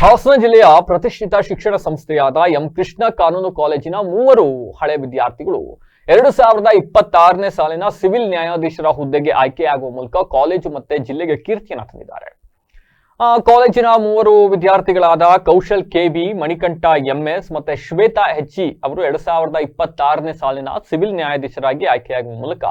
ಹಾಸನ ಜಿಲ್ಲೆಯ ಪ್ರತಿಷ್ಠಿತ ಶಿಕ್ಷಣ ಸಂಸ್ಥೆಯಾದ ಎಂ ಕೃಷ್ಣ ಕಾನೂನು ಕಾಲೇಜಿನ ಮೂವರು ಹಳೆ ವಿದ್ಯಾರ್ಥಿಗಳು ಎರಡು ಸಾವಿರದ ಇಪ್ಪತ್ತಾರನೇ ಸಾಲಿನ ಸಿವಿಲ್ ನ್ಯಾಯಾಧೀಶರ ಹುದ್ದೆಗೆ ಆಯ್ಕೆಯಾಗುವ ಮೂಲಕ ಕಾಲೇಜು ಮತ್ತೆ ಜಿಲ್ಲೆಗೆ ಕೀರ್ತಿಯನ್ನು ತಂದಿದ್ದಾರೆ. ಕಾಲೇಜಿನ ಮೂವರು ವಿದ್ಯಾರ್ಥಿಗಳಾದ ಕೌಶಲ್ ಕೆಬಿ ಮಣಿಕಂಠ ಎಂಎಸ್ ಮತ್ತೆ ಶ್ವೇತಾ ಹೆಚ್ಜಿ ಅವರು ಎರಡು ಸಾವಿರದ ಇಪ್ಪತ್ತಾರನೇ ಸಾಲಿನ ಸಿವಿಲ್ ನ್ಯಾಯಾಧೀಶರಾಗಿ ಆಯ್ಕೆಯಾಗುವ ಮೂಲಕ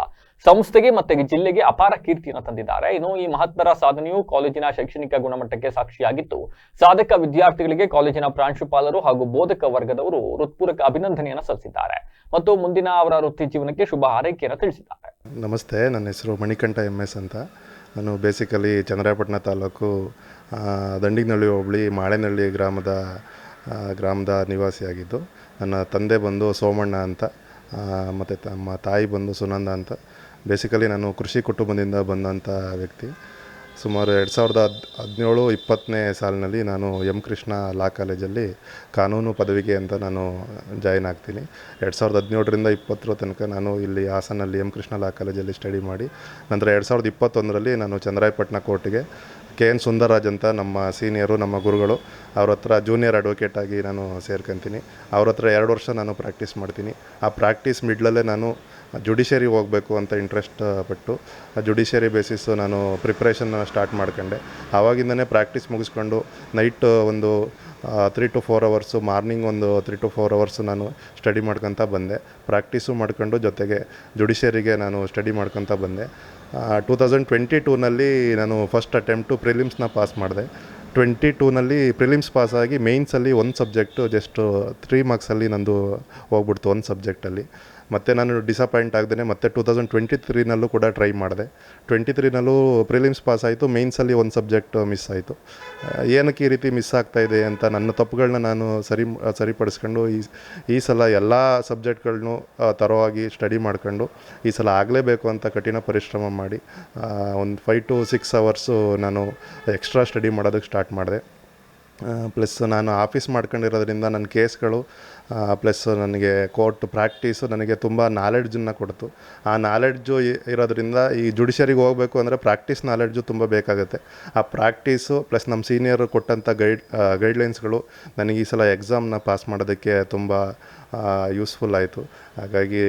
ಸಂಸ್ಥೆಗೆ ಮತ್ತೆ ಜಿಲ್ಲೆಗೆ ಅಪಾರ ಕೀರ್ತಿಯನ್ನು ತಂದಿದ್ದಾರೆ. ಇನ್ನು ಈ ಮಹತ್ತರ ಸಾಧನೆಯು ಕಾಲೇಜಿನ ಶೈಕ್ಷಣಿಕ ಗುಣಮಟ್ಟಕ್ಕೆ ಸಾಕ್ಷಿಯಾಗಿತ್ತು. ಸಾಧಕ ವಿದ್ಯಾರ್ಥಿಗಳಿಗೆ ಕಾಲೇಜಿನ ಪ್ರಾಂಶುಪಾಲರು ಹಾಗೂ ಬೋಧಕ ವರ್ಗದವರು ಹೃತ್ಪೂರ್ವಕ ಅಭಿನಂದನೆಯನ್ನು ಸಲ್ಲಿಸಿದ್ದಾರೆ. ಮತ್ತು ಮುಂದಿನ ಅವರ ವೃತ್ತಿ ಜೀವನಕ್ಕೆ ಶುಭ ಹಾರೈಕೆಯನ್ನು ತಿಳಿಸಿದ್ದಾರೆ. ನಮಸ್ತೆ, ನನ್ನ ಹೆಸರು ಮಣಿಕಂಠ ಎಂ ಎಸ್ ಅಂತ. ನಾನು ಬೇಸಿಕಲಿ ಚಂದ್ರಾಯಪಟ್ಟಣ ತಾಲೂಕು ದಂಡಿಗನಳ್ಳಿ ಹೋಬಳಿ ಮಾಳೆನಳ್ಳಿ ಗ್ರಾಮದ ಗ್ರಾಮದ ನಿವಾಸಿಯಾಗಿದ್ದು. ನನ್ನ ತಂದೆ ಬಂದು ಸೋಮಣ್ಣ ಅಂತ ಮತ್ತು ತಮ್ಮ ತಾಯಿ ಬಂದು ಸುನಂದ ಅಂತ. ಬೇಸಿಕಲಿ ನಾನು ಕೃಷಿ ಕುಟುಂಬದಿಂದ ಬಂದಂಥ ವ್ಯಕ್ತಿ. ಸುಮಾರು ಎರಡು ಸಾವಿರದ ಹದ್ ಹದಿನೇಳು ಇಪ್ಪತ್ತನೇ ಸಾಲಿನಲ್ಲಿ ನಾನು ಎಂ ಕೃಷ್ಣ ಲಾ ಕಾಲೇಜಲ್ಲಿ ಕಾನೂನು ಪದವಿಗೆ ಅಂತ ನಾನು ಜಾಯಿನ್ ಆಗ್ತೀನಿ. ಎರಡು ಸಾವಿರದ ಹದಿನೇಳರಿಂದ ಇಪ್ಪತ್ತರ ತನಕ ನಾನು ಇಲ್ಲಿ ಹಾಸನಲ್ಲಿ ಎಂ ಕೃಷ್ಣ ಲಾ ಕಾಲೇಜಲ್ಲಿ ಸ್ಟಡಿ ಮಾಡಿ, ನಂತರ ಎರಡು ಸಾವಿರದ ಇಪ್ಪತ್ತೊಂದರಲ್ಲಿ ನಾನು ಚಂದ್ರಾಯಪಟ್ಟಣ ಕೋರ್ಟಿಗೆ ಕೆ ಎನ್ ಸುಂದರರಾಜ್ ಅಂತ ನಮ್ಮ ಸೀನಿಯರು, ನಮ್ಮ ಗುರುಗಳು, ಅವ್ರ ಹತ್ರ ಜೂನಿಯರ್ ಅಡ್ವೊಕೇಟ್ ಆಗಿ ನಾನು ಸೇರ್ಕೊತೀನಿ. ಅವ್ರ ಹತ್ರ ಎರಡು ವರ್ಷ ನಾನು ಪ್ರಾಕ್ಟೀಸ್ ಮಾಡ್ತೀನಿ. ಆ ಪ್ರಾಕ್ಟೀಸ್ ಮಿಡ್ಲಲ್ಲೇ ನಾನು ಜುಡಿಷಿಯರಿಗೆ ಹೋಗಬೇಕು ಅಂತ ಇಂಟ್ರೆಸ್ಟ್ ಪಟ್ಟು ಜುಡಿಷಿಯರಿ ಬೇಸಿಸ್ಸು ನಾನು ಪ್ರಿಪ್ರೇಷನ್ ಸ್ಟಾರ್ಟ್ ಮಾಡ್ಕೊಂಡೆ. ಆವಾಗಿಂದನೇ ಪ್ರಾಕ್ಟೀಸ್ ಮುಗಿಸ್ಕೊಂಡು ನೈಟ್ ಒಂದು three to four hours morning ಒಂದು ತ್ರೀ ಟು ಫೋರ್ ಅವರ್ಸು ನಾನು ಸ್ಟಡಿ ಮಾಡ್ಕೊತ ಬಂದೆ. ಪ್ರಾಕ್ಟೀಸು ಮಾಡ್ಕೊಂಡು ಜೊತೆಗೆ ಜುಡಿಷಿಯರಿಗೆ ನಾನು ಸ್ಟಡಿ ಮಾಡ್ಕೊತ ಬಂದೆ. ಟೂ ತೌಸಂಡ್ ಟ್ವೆಂಟಿ ಟೂನಲ್ಲಿ ನಾನು ಫಸ್ಟ್ ಅಟೆಂಪ್ಟು ಪ್ರಿಲಿಮ್ಸ್ನ ಪಾಸ್ ಮಾಡಿದೆ. ಟ್ವೆಂಟಿ ಟೂನಲ್ಲಿ ಪ್ರಿಲಿಮ್ಸ್ ಪಾಸಾಗಿ ಮೇಯ್ನ್ಸಲ್ಲಿ ಒಂದು ಸಬ್ಜೆಕ್ಟು ಜಸ್ಟು ತ್ರೀ ಮಾರ್ಕ್ಸಲ್ಲಿ ನಂದು ಹೋಗ್ಬಿಡ್ತು ಒಂದು ಸಬ್ಜೆಕ್ಟಲ್ಲಿ ಮತ್ತು ನಾನು ಡಿಸಪಾಯಿಂಟ್ ಆಗದೇ ಮತ್ತೆ ಟೂ ತೌಸಂಡ್ ಟ್ವೆಂಟಿ ತ್ರೀನಲ್ಲೂ ಕೂಡ ಟ್ರೈ ಮಾಡಿದೆ. ಟ್ವೆಂಟಿ ತ್ರೀನಲ್ಲೂ ಪ್ರಿಲಿಮ್ಸ್ ಪಾಸ್ ಆಯಿತು ಮೇಯ್ನ್ಸಲ್ಲಿ ಒಂದು ಸಬ್ಜೆಕ್ಟ್ ಮಿಸ್ ಆಯಿತು. ಏನಕ್ಕೆ ಈ ರೀತಿ ಮಿಸ್ ಆಗ್ತಾ ಇದೆ ಅಂತ ನನ್ನ ತಪ್ಪುಗಳನ್ನ ನಾನು ಸರಿ, ಸರಿಪಡಿಸ್ಕೊಂಡು, ಈ ಈ ಸಲ ಎಲ್ಲ ಸಬ್ಜೆಕ್ಟ್ಗಳನ್ನೂ ತರವಾಗಿ ಸ್ಟಡಿ ಮಾಡ್ಕೊಂಡು, ಈ ಸಲ ಆಗಲೇಬೇಕು ಅಂತ ಕಠಿಣ ಪರಿಶ್ರಮ ಮಾಡಿ ಒಂದು ಫೈವ್ ಟು ಸಿಕ್ಸ್ ಅವರ್ಸು ನಾನು ಎಕ್ಸ್ಟ್ರಾ ಸ್ಟಡಿ ಮಾಡೋದಕ್ಕೆ ಸ್ಟಾರ್ಟ್ ಮಾಡಿದೆ. ಪ್ಲಸ್ ನಾನು ಆಫೀಸ್ ಮಾಡ್ಕೊಂಡಿರೋದ್ರಿಂದ ನನ್ನ ಕೇಸ್ಗಳು ಪ್ಲಸ್ ನನಗೆ ಕೋರ್ಟ್ ಪ್ರಾಕ್ಟೀಸು ನನಗೆ ತುಂಬ ನಾಲೆಡ್ಜನ್ನು ಕೊಡ್ತು. ಆ ನಾಲೆಡ್ಜು ಇರೋದ್ರಿಂದ ಈ ಜುಡಿಷರಿಗೆ ಹೋಗಬೇಕು ಅಂದರೆ ಪ್ರಾಕ್ಟೀಸ್ ನಾಲೆಡ್ಜು ತುಂಬ ಬೇಕಾಗುತ್ತೆ. ಆ ಪ್ರಾಕ್ಟೀಸು ಪ್ಲಸ್ ನಮ್ಮ ಸೀನಿಯರು ಕೊಟ್ಟಂಥ ಗೈಡ್ ಗೈಡ್ಲೈನ್ಸ್ಗಳು ನನಗೆ ಈ ಸಲ ಎಕ್ಸಾಮ್ನ ಪಾಸ್ ಮಾಡೋದಕ್ಕೆ ತುಂಬ ಯೂಸ್ಫುಲ್ ಆಯಿತು. ಹಾಗಾಗಿ